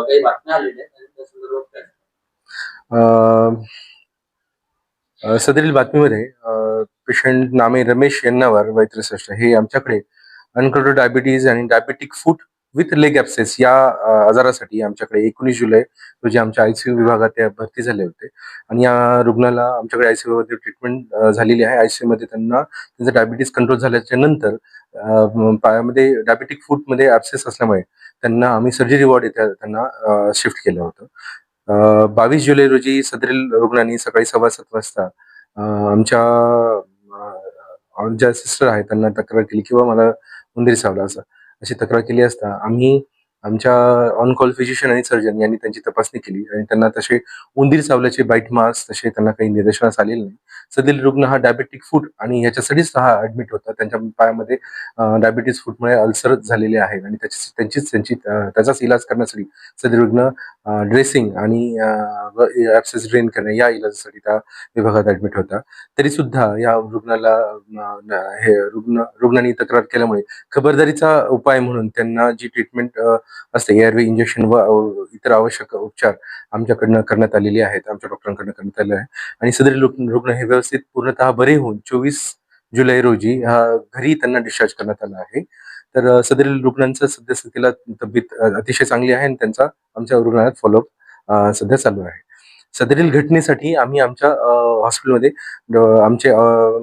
काही बातम्या आलेल्या आहेत त्या संदर्भात काय? अ, सदरील बातमीमध्ये पेशंट नामे रमेश यांनावर वैत्रसष्ट हे आमच्याकडे अनकंट्रोल डायबिटीज आणि diabetic foot with leg abscess या अ, आजारासाठी आमच्याकडे एकोणीस जुलै रोजी आमच्या आयसीयू विभागात ते भरती झाले होते. आणि या रुग्णाला आमच्याकडे आयसीयू मध्ये ट्रीटमेंट झालेली आहे. आयसीयू मध्ये त्यांना त्यांचं डायबिटीज कंट्रोल झाल्याच्यानंतर अ, म, पायामध्ये डायबेटिक फूटमध्ये ॲप्सेस असल्यामुळे त्यांना आम्ही सर्जरी वॉर्ड येथे त्यांना शिफ्ट केलं होतं. बावीस जुलै रोजी सदरील रुग्णांनी सकाळी सव्वा सात वाजता आमच्या ज्या सिस्टर आहेत त्यांना तक्रार केली किंवा मला उंदीर सावला असं अशी तक्रार केली असता आम्ही आमच्या ऑन कॉल फिजिशियन आणि सर्जन यांनी त्यांची तपासणी केली आणि त्यांना तसे उंदीर चावल्याचे बाईट मार्क्स तसे त्यांना काही निदर्शनास आलेले नाही. सदील रुग्ण हा डायबेटिक फूट आणि याच्यासाठीच हा ऍडमिट होता. त्यांच्या पायामध्ये डायबिटीज फूटमुळे अल्सर झालेले आहेत आणि त्याची त्यांचीच त्यांची त्याचाच इलाज करण्यासाठी सदील रुग्ण ड्रेसिंग आणि ऍप्सेस ड्रेन करणे या इलाजासाठी त्या विभागात ऍडमिट होता. तरी सुद्धा या रुग्णाला हे रुग्ण रुग्णांनी तक्रार केल्यामुळे खबरदारीचा उपाय म्हणून त्यांना जी ट्रीटमेंट असते एअरवे इंजेक्शन व इतर आवश्यक उपचार आमच्याकडनं करण्यात आलेले आहेत आमच्या डॉक्टरांकडनं करण्यात आले आहे. आणि सदरील रुग्ण हे व्यवस्थित पूर्णतः बरे होऊन चोवीस जुलै रोजी हा घरी त्यांना डिस्चार्ज करण्यात आला आहे. तर सदरील रुग्णांचं सद्यस्थितीला तब्येत अतिशय चांगली आहे आणि त्यांचा आमच्या रुग्णालयात फॉलोअप सध्या चालू आहे. सदरील घटनेसाठी आम्ही आमच्या हॉस्पिटलमध्ये आमचे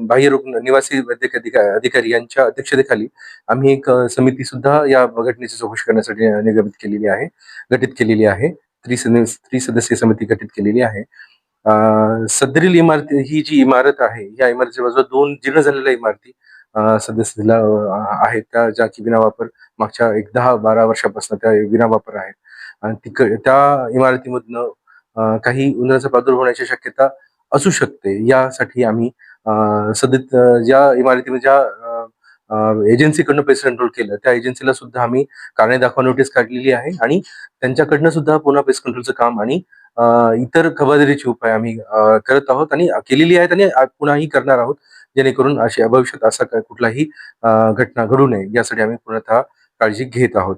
बाह्य रुग्ण निवासी वैद्यक अधिका- अधिकारी यांच्या अध्यक्षतेखाली आम्ही एक समिती सुद्धा या घटनेची चौकशी करण्यासाठी निगमित केलेली आहे गठीत केलेली आहे. त्रिसदस्य त्रिसदस्यीय समिती गठीत केलेली आहे. सदरील इमारत ही जी इमारत आहे या इमारतीच्या बाजूला दोन जीर्ण झालेल्या इमारती सदस्यला आहेत त्या ज्या की विनावापर मागच्या एक दहा बारा वर्षापासून त्या विनावापर आहेत. आणि तिक त्या इमारतीमधनं काही उंदराचा प्रादुर्भाव होण्याची शक्यता असू शकते. यासाठी आम्ही अ, ज्या इमारतीमध्ये ज्या एजन्सीकडनं पेस्ट कंट्रोल केलं त्या एजन्सीला सुद्धा आम्ही कारणे दाखवा नोटीस काढलेली आहे आणि त्यांच्याकडनं सुद्धा पुन्हा पेस्ट कंट्रोलचं काम आणि इतर खबरदारीचे उपाय आम्ही करत आहोत आणि केलेली आहेत आणि पुन्हाही करणार आहोत जेणेकरून अशी भविष्यात असा काय कुठलाही घटना घडू नये. यासाठी आम्ही पूर्णतः काळजी घेत आहोत.